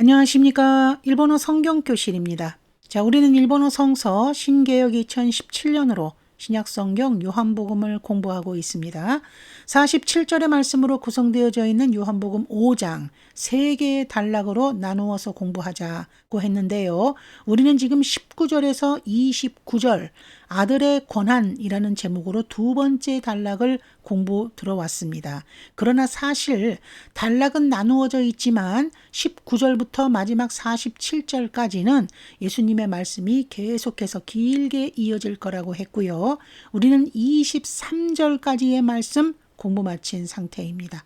안녕하십니까. 일본어 성경교실입니다. 자, 우리는 일본어 성서 신개역 2017년으로 신약성경 요한복음을 공부하고 있습니다. 47절의 말씀으로 구성되어져 있는 요한복음 5장 세 개의 단락으로 나누어서 공부하자고 했는데요. 우리는 지금 19절에서 29절 아들의 권한이라는 제목으로 두 번째 단락을 공부 들어왔습니다. 그러나 사실 단락은 나누어져 있지만 19절부터 마지막 47절까지는 예수님의 말씀이 계속해서 길게 이어질 거라고 했고요. 우리는 23절까지의 말씀 공부 마친 상태입니다.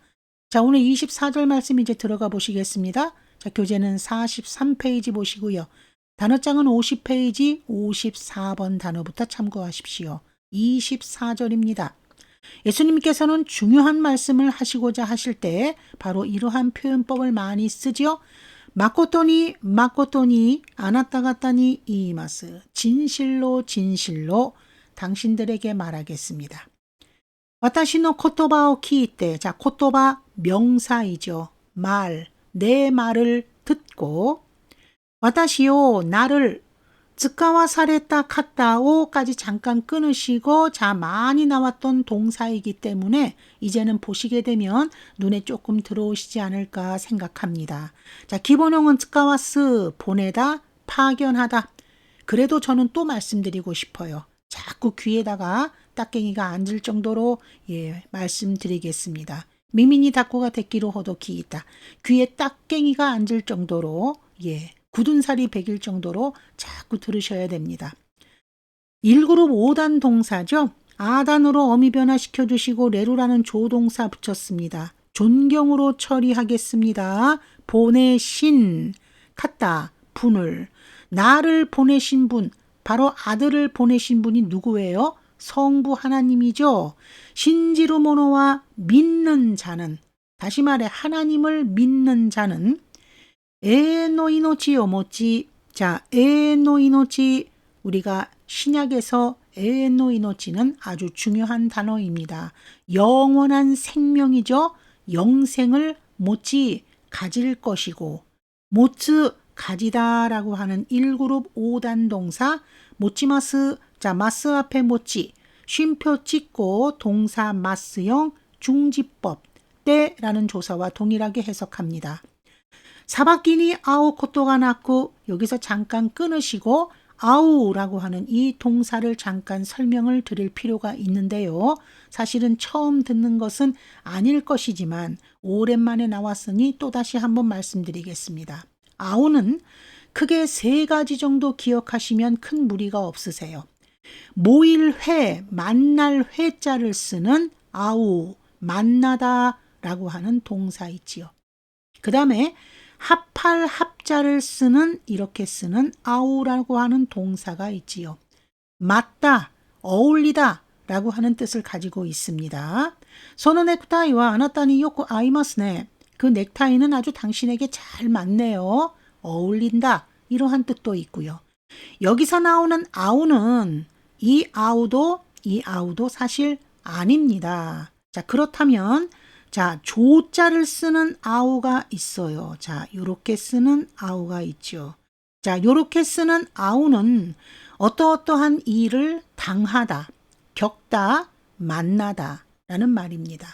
자, 오늘 24절 말씀 이제 들어가 보시겠습니다. 자, 교재는 43페이지 보시고요. 단어장은 50페이지 54번 단어부터 참고하십시오. 24절입니다. 예수님께서는 중요한 말씀을 하시고자 하실 때 바로 이러한 표현법을 많이 쓰지요. 마코토니 마코토니 아나타가타니 이마스 진실로 진실로 당신들에게 말하겠습니다. 와타시노 코토바오 키이때 자 코토바 명사이죠. 말, 내 말을 듣고 와타시오 나를 즈카와 사레타 카타오까지 잠깐 끊으시고 자 많이 나왔던 동사이기 때문에 이제는 보시게 되면 눈에 조금 들어오시지 않을까 생각합니다. 자 기본형은 즈카와스 보내다 파견하다. 그래도 저는 또 말씀드리고 싶어요. 자꾸 귀에다가 딱갱이가 앉을 정도로 예 말씀드리겠습니다. 미미니 다코가 됐기로 허도 기이다. 귀에 딱갱이가 앉을 정도로 예 굳은 살이 배길 정도로 자꾸 들으셔야 됩니다. 1그룹 5단 동사죠. 아단으로 어미 변화시켜 주시고 레루라는 조동사 붙였습니다. 존경으로 처리하겠습니다. 보내신 갔다 분을 나를 보내신 분 바로 아들을 보내신 분이 누구예요? 성부 하나님이죠. 신지루 모노와 믿는 자는 다시 말해 하나님을 믿는 자는 에노이노치 오모치 자 에노이노치 우리가 신약에서 에노 이노치는 아주 중요한 단어입니다. 영원한 생명이죠. 영생을 모치 가질 것이고 모츠 가지다라고 하는 1그룹 5단 동사 모치마스 자 마스 앞에 모치 쉼표 찍고 동사 마스형 중지법 때라는 조사와 동일하게 해석합니다. 사바끼니 아우 코토가 났고 여기서 잠깐 끊으시고 아우라고 하는 이 동사를 잠깐 설명을 드릴 필요가 있는데요. 사실은 처음 듣는 것은 아닐 것이지만 오랜만에 나왔으니 또다시 한번 말씀드리겠습니다. 아우는 크게 세 가지 정도 기억하시면 큰 무리가 없으세요. 모일 회, 만날 회자를 쓰는 아우, 만나다 라고 하는 동사 있지요. 그 다음에 합할 합자를 쓰는 이렇게 쓰는 아우라고 하는 동사가 있지요. 맞다, 어울리다 라고 하는 뜻을 가지고 있습니다. 소노 넥타이와 아나타니 요코 아이마스네. 그 넥타이는 아주 당신에게 잘 맞네요. 어울린다. 이러한 뜻도 있고요. 여기서 나오는 아우는 이 아우도 이 아우도 사실 아닙니다. 자, 그렇다면 자, 조자를 쓰는 아우가 있어요. 자, 요렇게 쓰는 아우가 있죠. 자, 요렇게 쓰는 아우는 어떠어떠한 일을 당하다, 겪다, 만나다 라는 말입니다.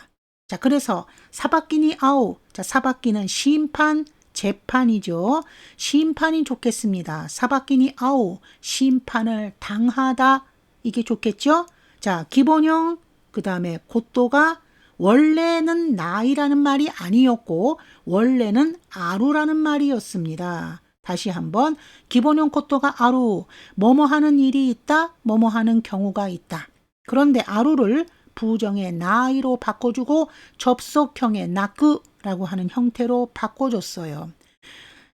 자, 그래서 사바끼니 아우. 자, 사바끼는 심판, 재판이죠. 심판이 좋겠습니다. 사바끼니 아우. 심판을 당하다. 이게 좋겠죠? 자, 기본형, 그 다음에 곧도가 원래는 나이라는 말이 아니었고 원래는 아루라는 말이었습니다. 다시 한번 기본형 코토가 아루 뭐뭐 하는 일이 있다 뭐뭐 하는 경우가 있다. 그런데 아루를 부정의 나이로 바꿔주고 접속형의 나끄라고 하는 형태로 바꿔줬어요.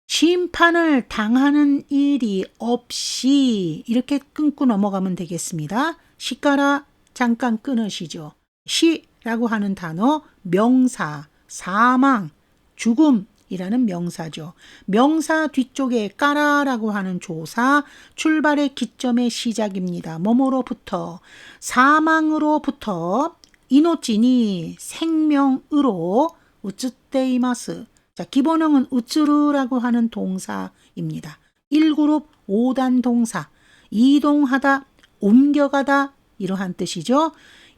심판을 당하는 일이 없이 이렇게 끊고 넘어가면 되겠습니다. 시가라 잠깐 끊으시죠. 시 라고 하는 단어 명사, 사망, 죽음이라는 명사죠. 명사 뒤쪽에 까라라고 하는 조사 출발의 기점의 시작입니다. 뭐뭐로부터 사망으로부터 이노치니 생명으로 우츠테이마스 자, 기본형은 우츠르라고 하는 동사입니다. 1그룹 5단 동사. 이동하다, 옮겨가다 이러한 뜻이죠.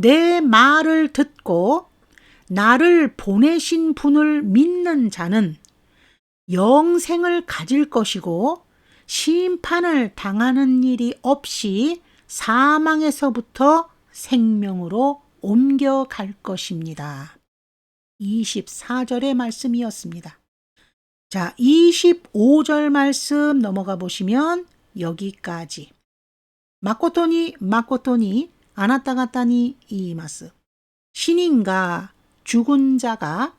내 말을 듣고 나를 보내신 분을 믿는 자는 영생을 가질 것이고 심판을 당하는 일이 없이 사망에서부터 생명으로 옮겨갈 것입니다. 24절의 말씀이었습니다. 자, 25절 말씀 넘어가 보시면 여기까지. 마코토니 마코토니 아나타가타니 이마스. 신인가 죽은 자가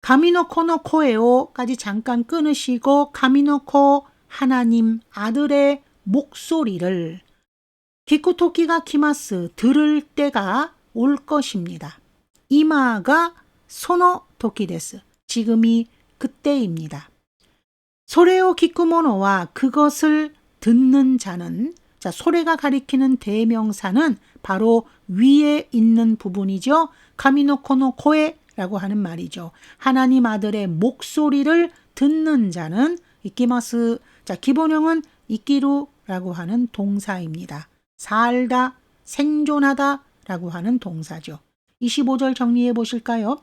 가미노코노 코에오까지 잠깐 끊으시고 가미노코 하나 님 아들의 목소리를 기쿠토키가 키마스 들을 때가 올 것입니다. 이마가 소노 토키데스. 지금이 그때입니다. 소레오 기쿠모노와 그것을 듣는 자는 자, 소레가 가리키는 대명사는 바로 위에 있는 부분이죠. 카미노코노 코에라고 하는 말이죠. 하나님 아들의 목소리를 듣는 자는 이키마스. 자, 기본형은 이끼루라고 하는 동사입니다. 살다, 생존하다라고 하는 동사죠. 25절 정리해 보실까요?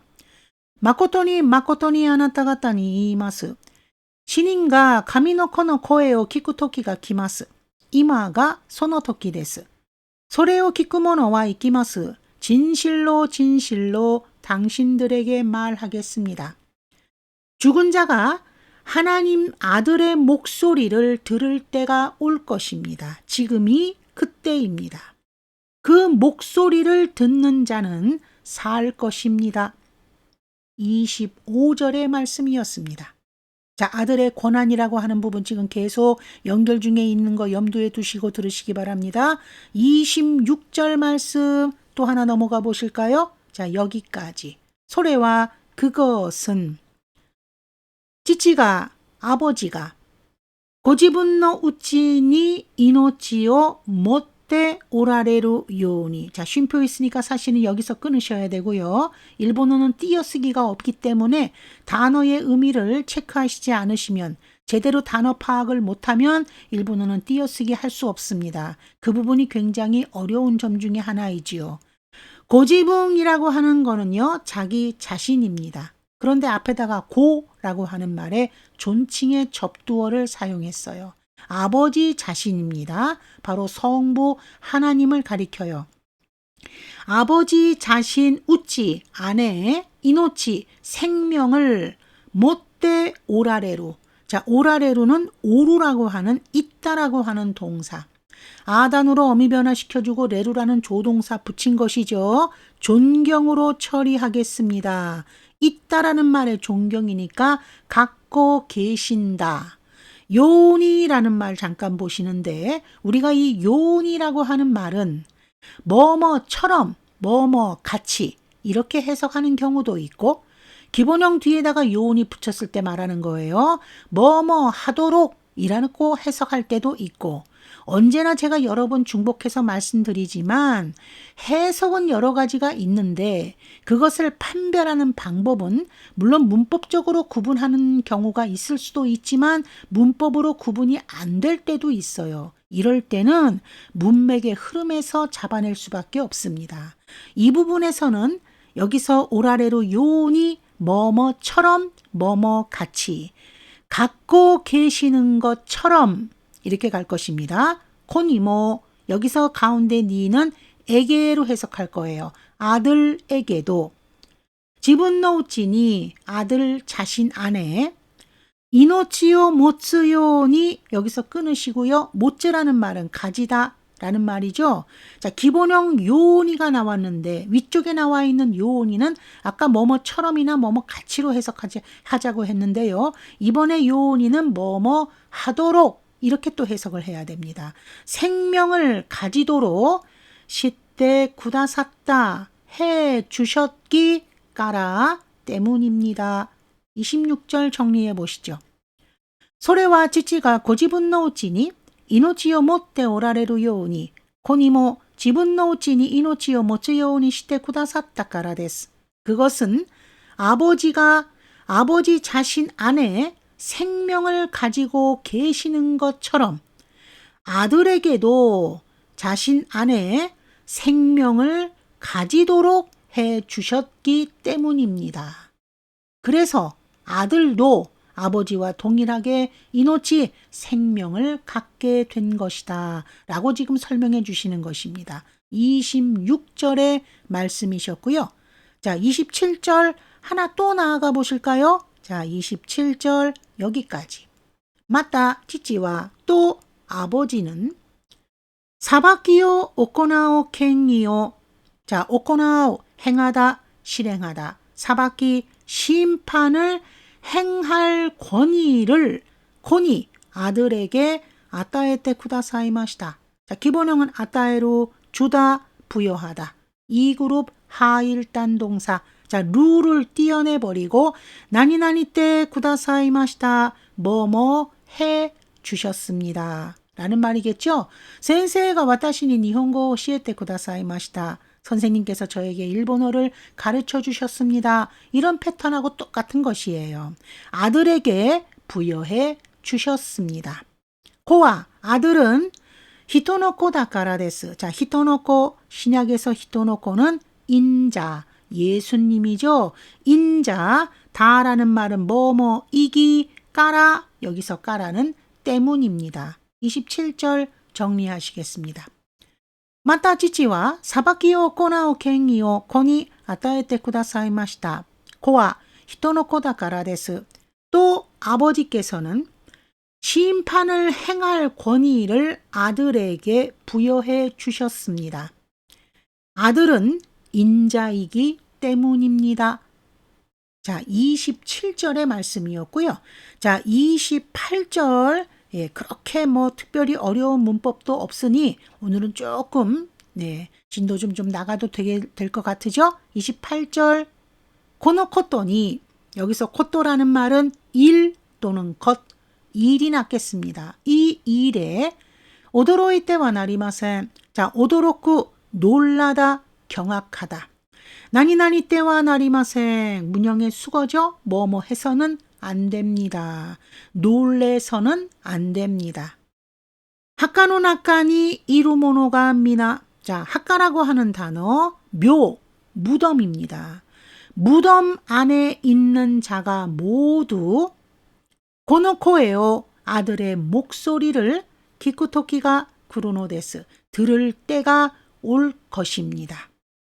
마코토니 마코토니 아나타가타니 이마스. 신인가 가미노코노 코에오 키쿠토키가 키마스. 당신들에게 말하겠습니 다. 죽은 자가 하나님 아들의 목소리를 들을 때가 올 것입니다. 지금이 그때입니다. 그 목소리를 듣는 자는 살 것입니다. 25절의 말씀이었습니다. 자, 아들의 권한이라고 하는 부분 지금 계속 연결 중에 있는 거 염두에 두시고 들으시기 바랍니다. 26절 말씀 또 하나 넘어가 보실까요? 자, 여기까지. 소래와 그것은 찌찌가 아버지가 고지분노 우치니 이노치오 못 대 오라레루 요니. 자, 쉼표 있으니까 사실은 여기서 끊으셔야 되고요. 일본어는 띄어쓰기가 없기 때문에 단어의 의미를 체크하시지 않으시면 제대로 단어 파악을 못하면 일본어는 띄어쓰기 할 수 없습니다. 그 부분이 굉장히 어려운 점 중에 하나이지요. 고지붕이라고 하는 거는요, 자기 자신입니다. 그런데 앞에다가 고라고 하는 말에 존칭의 접두어를 사용했어요. 아버지 자신입니다. 바로 성부 하나님을 가리켜요. 아버지 자신 우찌 아내 이노치 생명을 못대 오라레루. 자, 오라레루는 오루라고 하는 있다라고 하는 동사. 아단으로 어미 변화시켜주고 레루라는 조동사 붙인 것이죠. 존경으로 처리하겠습니다. 있다라는 말의 존경이니까 갖고 계신다. 요니라는 말 잠깐 보시는데 우리가 이 요니라고 하는 말은 뭐뭐처럼 뭐뭐 같이 이렇게 해석하는 경우도 있고 기본형 뒤에다가 요온이 붙였을 때 말하는 거예요. 뭐뭐 하도록 이라고 해석할 때도 있고 언제나 제가 여러 번 중복해서 말씀드리지만 해석은 여러 가지가 있는데 그것을 판별하는 방법은 물론 문법적으로 구분하는 경우가 있을 수도 있지만 문법으로 구분이 안 될 때도 있어요. 이럴 때는 문맥의 흐름에서 잡아낼 수밖에 없습니다. 이 부분에서는 여기서 오라레로 요온이 뭐뭐처럼 뭐뭐 같이 갖고 계시는 것처럼 이렇게 갈 것입니다. 코니모 여기서 가운데 니는 에게로 해석할 거예요. 아들에게도 지분 노우치니 아들 자신 안에 이노치요 모츠요니 여기서 끊으시고요. 모츠라는 말은 가지다 라는 말이죠. 자, 기본형 요온이가 나왔는데 위쪽에 나와 있는 요온이는 아까 뭐뭐처럼이나 뭐뭐 같이로 해석하지 하자고 했는데요. 이번에 요온이는 뭐뭐 하도록 이렇게 또 해석을 해야 됩니다. 생명을 가지도록 시대 구다삭다 해 주셨기 까라 때문입니다. 26절 정리해 보시죠. 소래와 지치가 고지분노우치니 이노치요 못때 오라레루요니 고니모 지분노우치니 이노치요 못츠요니 시대 구다삭다 까라 데스. 그것은 아버지가 아버지 자신 안에 생명을 가지고 계시는 것처럼 아들에게도 자신 안에 생명을 가지도록 해 주셨기 때문입니다. 그래서 아들도 아버지와 동일하게 이노치 생명을 갖게 된 것이다. 라고 지금 설명해 주시는 것입니다. 26절의 말씀이셨고요. 자, 27절 하나 또 나아가 보실까요? 자, 27절 여기까지. 맞다, 지치와 또 아버지는 사바키요 오코나오 켄이요. 자, 오코나오 행하다, 실행하다. 사바키 심판을 행할 권위를 권위 아들에게 아따에테 쿠다사이마시다. 자, 기본형은 아따에로 주다, 부여하다. 이 그룹 하일단 동사. 자, 룰을 띄어내 버리고 나니나니 때 쿠다사이마시다. 뭐뭐 해 주셨습니다. 라는 말이겠죠? 센세가 와타시니 니혼고 시에테 쿠다사이마시다. 선생님께서 저에게 일본어를 가르쳐 주셨습니다. 이런 패턴하고 똑같은 것이에요. 아들에게 부여해 주셨습니다. 고와 아들은 히토노코다카라데스. 자, 히토노코 신약에서 히토노코는 인자 예수님이죠. 인자 다라는 말은 뭐뭐 이기 까라 여기서 까라는 때문입니다. 27절 정리하시겠습니다. また父は裁きを行う権威を子に与えてくださいました。子は人の子だからです。또 아버지께서는 심판을 행할 권위를 아들에게 부여해 주셨습니다. 아들은 인자이기 때문입니다. 자, 27절의 말씀이었고요. 자, 28절 예, 그렇게 뭐 특별히 어려운 문법도 없으니 오늘은 조금 네, 진도 좀 좀 나가도 되게 될 것 같으죠? 28절 코노코토니 여기서 코토라는 말은 일 또는 것 일이 낫겠습니다. 이 일에 오도로이 때와 나리마센 자, 오도로쿠 놀라다 경악하다. 나니나니 때와 나리마센 문형의 수거죠? 뭐뭐 해서는 안 됩니다. 놀래서는 안 됩니다. 학가노 나까니 이루모노가 미나. 자, 학가라고 하는 단어, 묘, 무덤입니다. 무덤 안에 있는 자가 모두 고노코에요. 아들의 목소리를 키쿠토키가 구로노데스. 들을 때가 올 것입니다.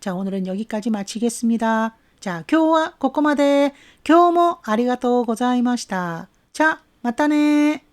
자, 오늘은 여기까지 마치겠습니다. 자, 今日はここまで。今日もありがとうございました。じゃ、またね